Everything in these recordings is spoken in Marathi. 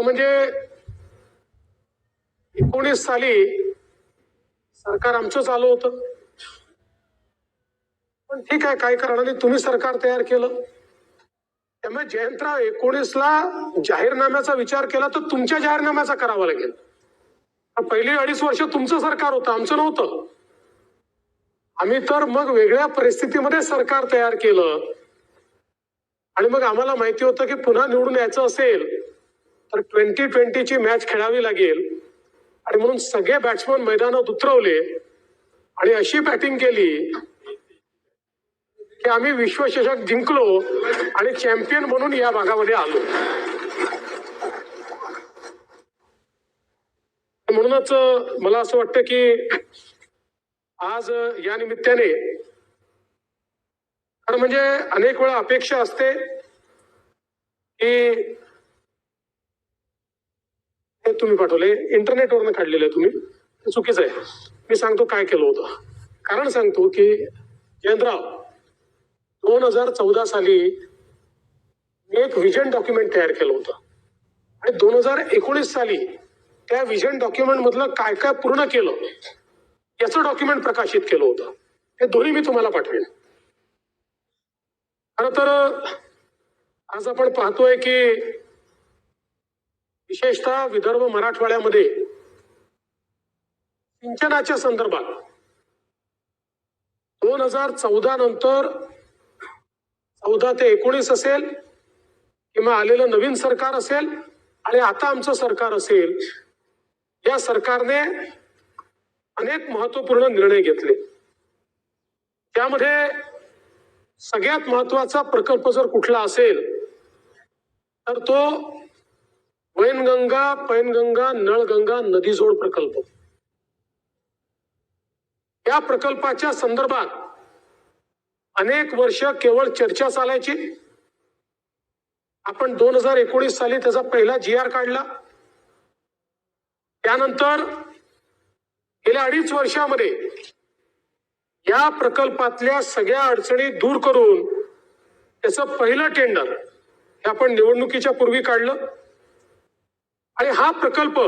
म्हणजे एकोणीस साली सरकार आमचं चालू होतं. पण ठीक आहे काय करणार नाही तुम्ही सरकार तयार केलं. त्यामुळे जयंतराव एकोणीसला जाहीरनाम्याचा विचार केला तर तुमच्या जाहीरनाम्याचा करावा लागेल. पहिली अडीच वर्ष तुमचं सरकार होतं आमचं नव्हतं. आम्ही तर मग वेगळ्या परिस्थितीमध्ये सरकार तयार केलं. आणि मग आम्हाला माहिती होतं की पुन्हा निवडून यायचं असेल तर ट्वेंटी ट्वेंटीची मॅच खेळावी लागेल. आणि म्हणून सगळे बॅट्समन मैदानात उतरवले. आणि अशी बॅटिंग केली की आम्ही विश्वचषक जिंकलो आणि चॅम्पियन म्हणून या भागामध्ये आलो. म्हणूनच मला असं वाटतं की आज या निमित्ताने कारण म्हणजे अनेक वेळा अपेक्षा असते की तुम्ही पाठवले. इंटरनेटवरनं काढलेलं आहे तुम्ही. ते चुकीचं आहे. मी सांगतो काय केलं होतं. कारण सांगतो की जयंतराव दोन हजार चौदा साली मी एक विजन डॉक्युमेंट तयार केलं होतं. आणि दोन हजार एकोणीस साली त्या विजन डॉक्युमेंट मधलं काय काय पूर्ण केलं याचं डॉक्युमेंट प्रकाशित केलं होतं. हे दोन्ही मी तुम्हाला पाठवेन. खरं तर आज आपण पाहतोय की विशेषतः विदर्भ मराठवाड्यामध्ये सिंचनाच्या संदर्भात दोन हजार चौदा नंतर चौदा ते एकोणीस असेल किंवा आलेलं नवीन सरकार असेल आणि आता आमचं सरकार असेल या सरकारने अनेक महत्त्वपूर्ण निर्णय घेतले. त्यामध्ये सगळ्यात महत्त्वाचा प्रकल्प जर कुठला असेल तर तो वैनगंगा पैनगंगा नळगंगा नदीजोड प्रकल्प. या प्रकल्पाच्या संदर्भात अनेक वर्ष केवळ चर्चा चालायची. आपण दोन हजार एकोणीस साली त्याचा पहिला जी आर काढला. त्यानंतर गेल्या अडीच वर्षामध्ये या प्रकल्पातल्या सगळ्या अडचणी दूर करून त्याचं पहिलं टेंडर हे आपण निवडणुकीच्या पूर्वी काढलं. आणि हा प्रकल्प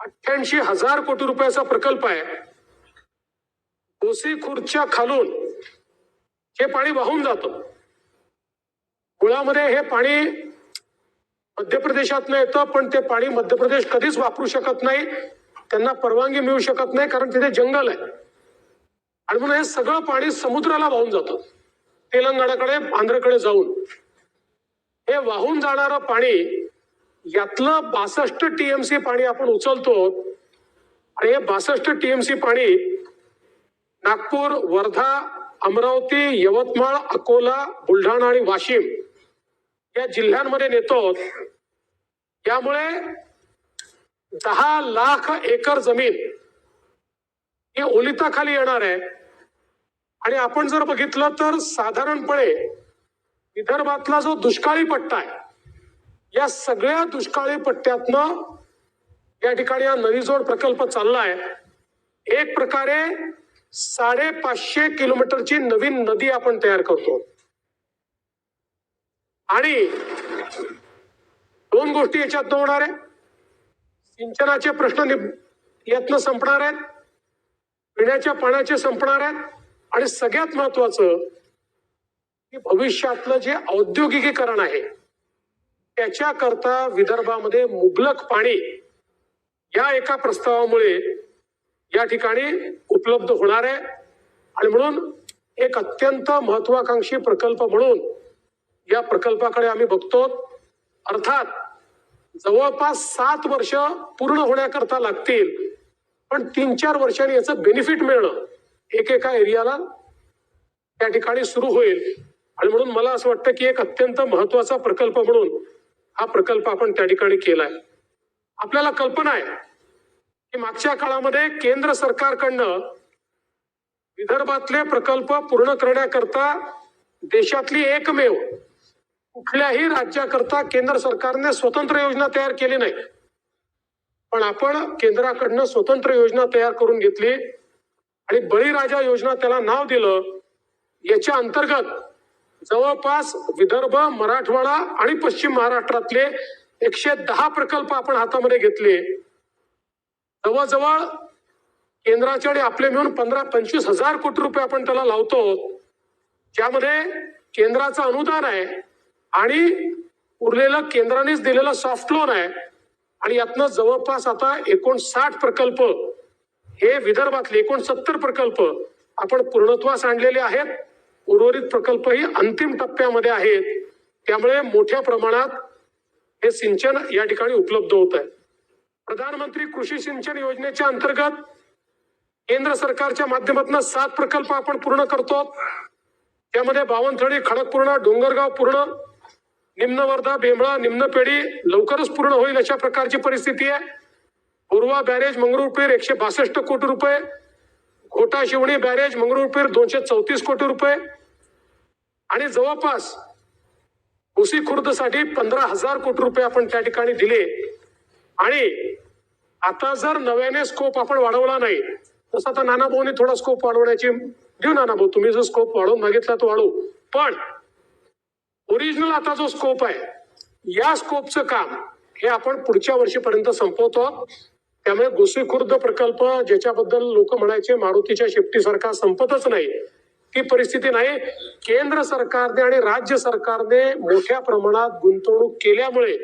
अठ्ठ्याऐंशी हजार कोटी रुपयाचा प्रकल्प आहे. कोसी खालून हे पाणी वाहून जातं. मुळामध्ये हे पाणी मध्य प्रदेशातनं येतं पण ते पाणी मध्य प्रदेश कधीच वापरू शकत नाही. त्यांना परवानगी मिळू शकत नाही कारण तिथे जंगल आहे. आणि म्हणून हे सगळं पाणी समुद्राला वाहून जातं. तेलंगणाकडे आंध्रकडे जाऊन. हे वाहून जाणारं पाणी यातलं बासष्ट टीएमसी पाणी आपण उचलतो. आणि हे बासष्ट टीएमसी पाणी नागपूर वर्धा अमरावती यवतमाळ अकोला बुलढाणा आणि वाशिम या जिल्ह्यांमध्ये नेतो. त्यामुळे दहा लाख एकर जमीन ही ओलिताखाली येणार आहे. आणि आपण जर बघितलं तर साधारणपणे विदर्भातला जो दुष्काळी पट्टा आहे या सगळ्या दुष्काळी पट्ट्यातनं या ठिकाणी हा नदीजोड प्रकल्प चाललाय. एक प्रकारे साडेपाचशे किलोमीटरची नवीन नदी आपण तयार करतो. आणि दोन गोष्टी याच्यात होणार आहे सिंचनाचे प्रश्न यातनं संपणार आहेत. पिण्याच्या पाण्याचे संपणार आहेत. आणि सगळ्यात महत्वाचं की भविष्यातलं जे औद्योगिकीकरण आहे त्याच्याकरता विदर्भामध्ये मुबलक पाणी या एका प्रस्तावामुळे या ठिकाणी उपलब्ध होणार आहे. आणि म्हणून एक अत्यंत महत्वाकांक्षी प्रकल्प म्हणून या प्रकल्पाकडे आम्ही बघतो. अर्थात जवळपास सात वर्ष पूर्ण होण्याकरता लागतील. पण तीन चार वर्षांनी याचं बेनिफिट मिळणं एकेका एरियाला त्या ठिकाणी सुरू होईल. आणि म्हणून मला असं वाटतं की एक अत्यंत महत्त्वाचा प्रकल्प म्हणून हा प्रकल्प आपण त्या ठिकाणी केलाय. आपल्याला कल्पना आहे की मागच्या काळामध्ये केंद्र सरकारकडनं विदर्भातले प्रकल्प पूर्ण करण्याकरता देशातली एकमेव कुठल्याही राज्याकरता केंद्र सरकारने स्वतंत्र योजना तयार केली नाही. पण आपण केंद्राकडनं स्वतंत्र योजना तयार करून घेतली आणि बळीराजा योजना त्याला नाव दिलं याच्या अंतर्गत जवळपास विदर्भ मराठवाडा आणि पश्चिम महाराष्ट्रातले एकशे दहा प्रकल्प आपण हातामध्ये घेतले. जवळजवळ केंद्राचे आणि आपले मिळून पंधरा पंचवीस हजार कोटी रुपये आपण त्याला लावतो. ज्यामध्ये केंद्राचं अनुदान आहे आणि उरलेलं केंद्रानेच दिलेलं सॉफ्ट लोन आहे. आणि यातनं जवळपास आता एकोणसाठ प्रकल्प हे विदर्भातले एकोणसत्तर प्रकल्प आपण पूर्णत्वास आणलेले आहेत. उर्वरित प्रकल्पही अंतिम टप्प्यामध्ये आहेत. त्यामुळे मोठ्या प्रमाणात हे सिंचन या ठिकाणी उपलब्ध होत आहे. प्रधानमंत्री कृषी सिंचन योजनेच्या अंतर्गत केंद्र सरकारच्या माध्यमातून सात प्रकल्प आपण पूर्ण करतो. त्यामध्ये बावनथडी खडकपूर्ण डोंगरगाव पूर्ण निम्न वर्धा बेंबळा निम्न पेढी लवकरच पूर्ण होईल अशा प्रकारची परिस्थिती आहे. पूर्वा बॅरेज मंगरुळपीर एकशे बासष्ट कोटी रुपये. घोटा शिवणी बॅरेज मंगरुळपीर दोनशे चौतीस कोटी रुपये. आणि जवळपास उसी खुर्दसाठी पंधरा हजार कोटी रुपये आपण त्या ठिकाणी दिले. आणि आता जर नव्याने स्कोप आपण वाढवला नाही तसं आता नाना भाऊने थोडा स्कोप वाढवण्याची देऊ नाना भाऊ तुम्ही जो स्कोप वाढवून मागितला तो वाढवू. पण ओरिजिनल आता जो स्कोप आहे या स्कोपचं काम हे आपण पुढच्या वर्षीपर्यंत संपवतो. त्यामुळे गोसी खुर्द प्रकल्प ज्याच्याबद्दल लोक म्हणायचे मारुतीच्या शेपटीसारखा संपतच नाही. ही परिस्थिती नाही. केंद्र सरकारने आणि राज्य सरकारने मोठ्या प्रमाणात गुंतवणूक केल्यामुळे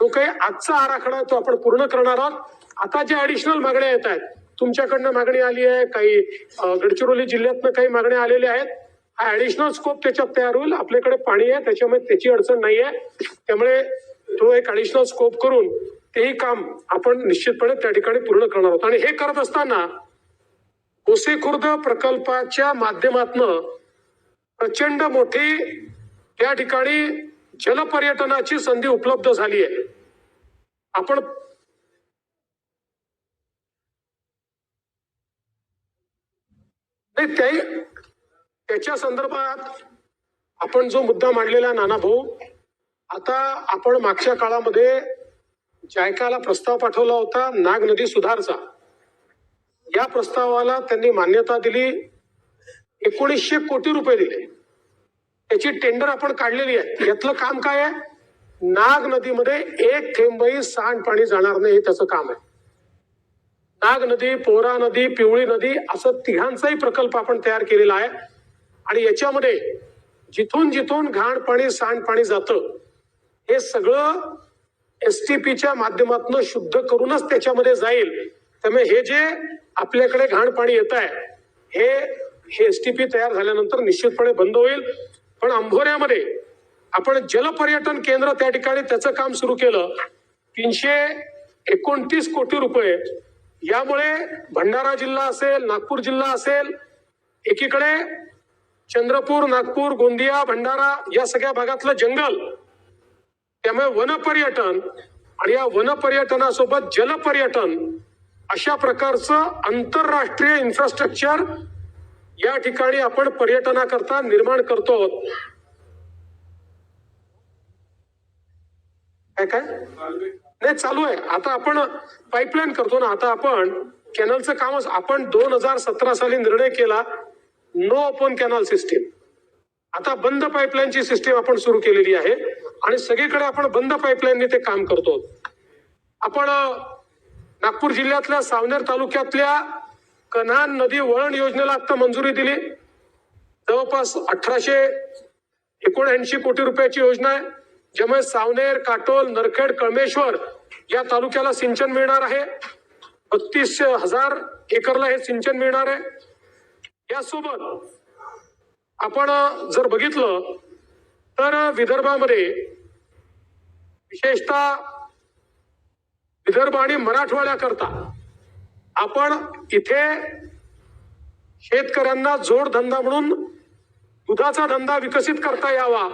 तो काही आजचा आराखडा आहे तो आपण पूर्ण करणार आहोत. आता ज्या ऍडिशनल मागण्या येत आहेत तुमच्याकडनं मागणी आली आहे काही गडचिरोली जिल्ह्यातनं काही मागण्या आलेल्या आहेत. हा ऍडिशनल स्कोप त्याच्यात तयार होईल. आपल्याकडे पाणी आहे त्याच्यामुळे त्याची अडचण नाही आहे. त्यामुळे तो एक ऍडिशनल स्कोप करून तेही काम आपण निश्चितपणे त्या ठिकाणी पूर्ण करणार आहोत. आणि हे करत असताना कोसे खुर्द प्रकल्पाच्या माध्यमातनं प्रचंड मोठी त्या ठिकाणी जलपर्यटनाची संधी उपलब्ध झाली आहे. आपण नाही त्याच्या संदर्भात आपण जो मुद्दा मांडलेला नाना भाऊ आता आपण मागच्या काळामध्ये जायकाला प्रस्ताव पाठवला होता नाग नदी सुधारचा. या प्रस्तावाला त्यांनी मान्यता दिली. एकोणीसशे कोटी रुपये दिले. त्याची टेंडर आपण काढलेली आहे. यातलं काम काय आहे? नाग नदीमध्ये एक थेंबही सांडपाणी जाणार नाही हे त्याचं काम आहे. नाग नदी पोरा नदी पिवळी नदी असं तिघांचाही प्रकल्प आपण तयार केलेला आहे. आणि याच्यामध्ये जिथून जिथून घाण पाणी सांडपाणी जातं हे सगळं एस टी पीच्या माध्यमातून शुद्ध करूनच त्याच्यामध्ये जाईल. त्यामुळे हे जे आपल्याकडे घाण पाणी येत आहे. हे हे एस टी पी तयार झाल्यानंतर निश्चितपणे बंद होईल. पण अंभोऱ्यामध्ये आपण जलपर्यटन केंद्र त्या ठिकाणी त्याचं काम सुरू केलं. तीनशे एकोणतीस कोटी रुपये. यामुळे भंडारा जिल्हा असेल नागपूर जिल्हा असेल एकीकडे चंद्रपूर नागपूर गोंदिया भंडारा या सगळ्या भागातलं जंगल. त्यामुळे वनपर्यटन आणि या वनपर्यटनासोबत जलपर्यटन अशा प्रकारचं आंतरराष्ट्रीय इन्फ्रास्ट्रक्चर या ठिकाणी आपण पर्यटनाकरता निर्माण करतो आहोत. काय काय? नाही चालू आहे. आता आपण पाईपलाईन करतो ना. आता आपण कॅनलचं कामच आपण दोन हजार सतरा साली निर्णय केला नो ओपन कॅनल सिस्टीम आता बंद पाईपलाईनची सिस्टीम आपण सुरू केलेली आहे. आणि सगळीकडे आपण बंद पाईपलाईनने ते काम करतो आपण नागपूर जिल्ह्यातल्या सावनेर तालुक्यातल्या कन्हान नदी वळण योजनेला आता मंजुरी दिली. जवळपास अठराशे एकोणऐंशी कोटी रुपयाची योजना आहे ज्यामुळे सावनेर काटोल नरखेड कळमेश्वर या तालुक्याला सिंचन मिळणार आहे. बत्तीस हजार एकरला हे सिंचन मिळणार आहे. यासोबत आपण जर बघितलं तर विदर्भामध्ये विशेषतः विदर्भ आणि मराठवाड्याकरता आपण इथे शेतकऱ्यांना जोडधंदा म्हणून दुधाचा धंदा विकसित करता यावा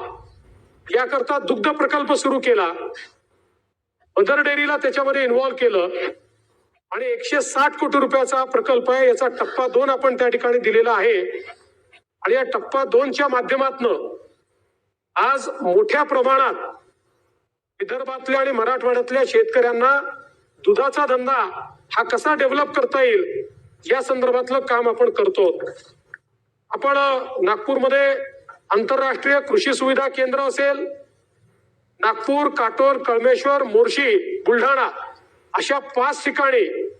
याकरता दुग्ध प्रकल्प सुरू केला. मदर डेअरीला त्याच्यामध्ये इन्व्हॉल्व्ह केलं. आणि एकशे साठ कोटी रुपयाचा प्रकल्प आहे याचा टप्पा दोन आपण त्या ठिकाणी दिलेला आहे. आणि या टप्पा दोनच्या माध्यमातनं आज मोठ्या प्रमाणात विदर्भातल्या आणि मराठवाड्यातल्या शेतकऱ्यांना दुधाचा धंदा हा कसा डेव्हलप करता येईल या संदर्भातलं काम आपण करतो. आपण नागपूरमध्ये आंतरराष्ट्रीय कृषी सुविधा केंद्र असेल नागपूर काटोर कळमेश्वर मोर्शी बुलढाणा अशा पाच ठिकाणी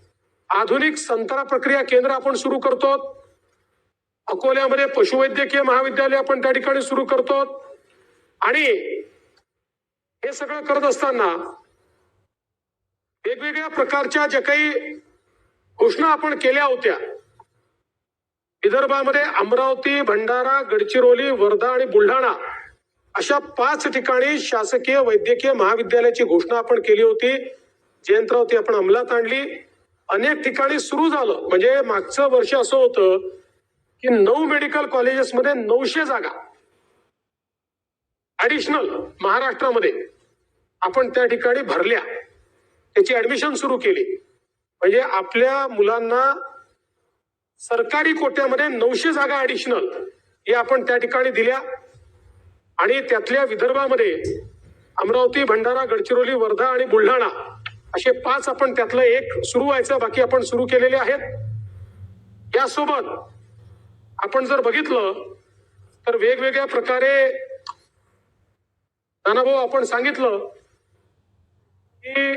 आधुनिक संतरा प्रक्रिया केंद्र आपण सुरू करतो. अकोल्यामध्ये पशुवैद्यकीय महाविद्यालय आपण त्या ठिकाणी सुरू करतो. आणि हे सगळं करत असताना वेगवेगळ्या प्रकारच्या ज्या काही घोषणा आपण केल्या होत्या विदर्भामध्ये अमरावती भंडारा गडचिरोली वर्धा आणि बुलढाणा अशा पाच ठिकाणी शासकीय वैद्यकीय महाविद्यालयाची घोषणा आपण केली होती. जयंतराव ती आपण अंमलात आणली. अनेक ठिकाणी सुरू झालं. म्हणजे मागचं वर्ष असं होतं की नऊ मेडिकल कॉलेजेसमध्ये नऊशे जागा. ऍडिशनल महाराष्ट्रामध्ये आपण त्या ठिकाणी भरल्या. त्याची ऍडमिशन सुरू केली. म्हणजे आपल्या मुलांना सरकारी कोट्यामध्ये नऊशे जागा ऍडिशनल हे आपण त्या ठिकाणी दिल्या. आणि त्यातल्या विदर्भामध्ये अमरावती भंडारा गडचिरोली वर्धा आणि बुलढाणा असे पाच आपण त्यातलं एक सुरू व्हायचं बाकी आपण सुरू केलेले आहेत. यासोबत आपण जर बघितलं तर वेगवेगळ्या प्रकारे नानाभाऊ आपण सांगितलं की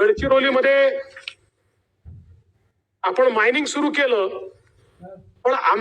गडचिरोलीमध्ये आपण मायनिंग सुरू केलं. पण आम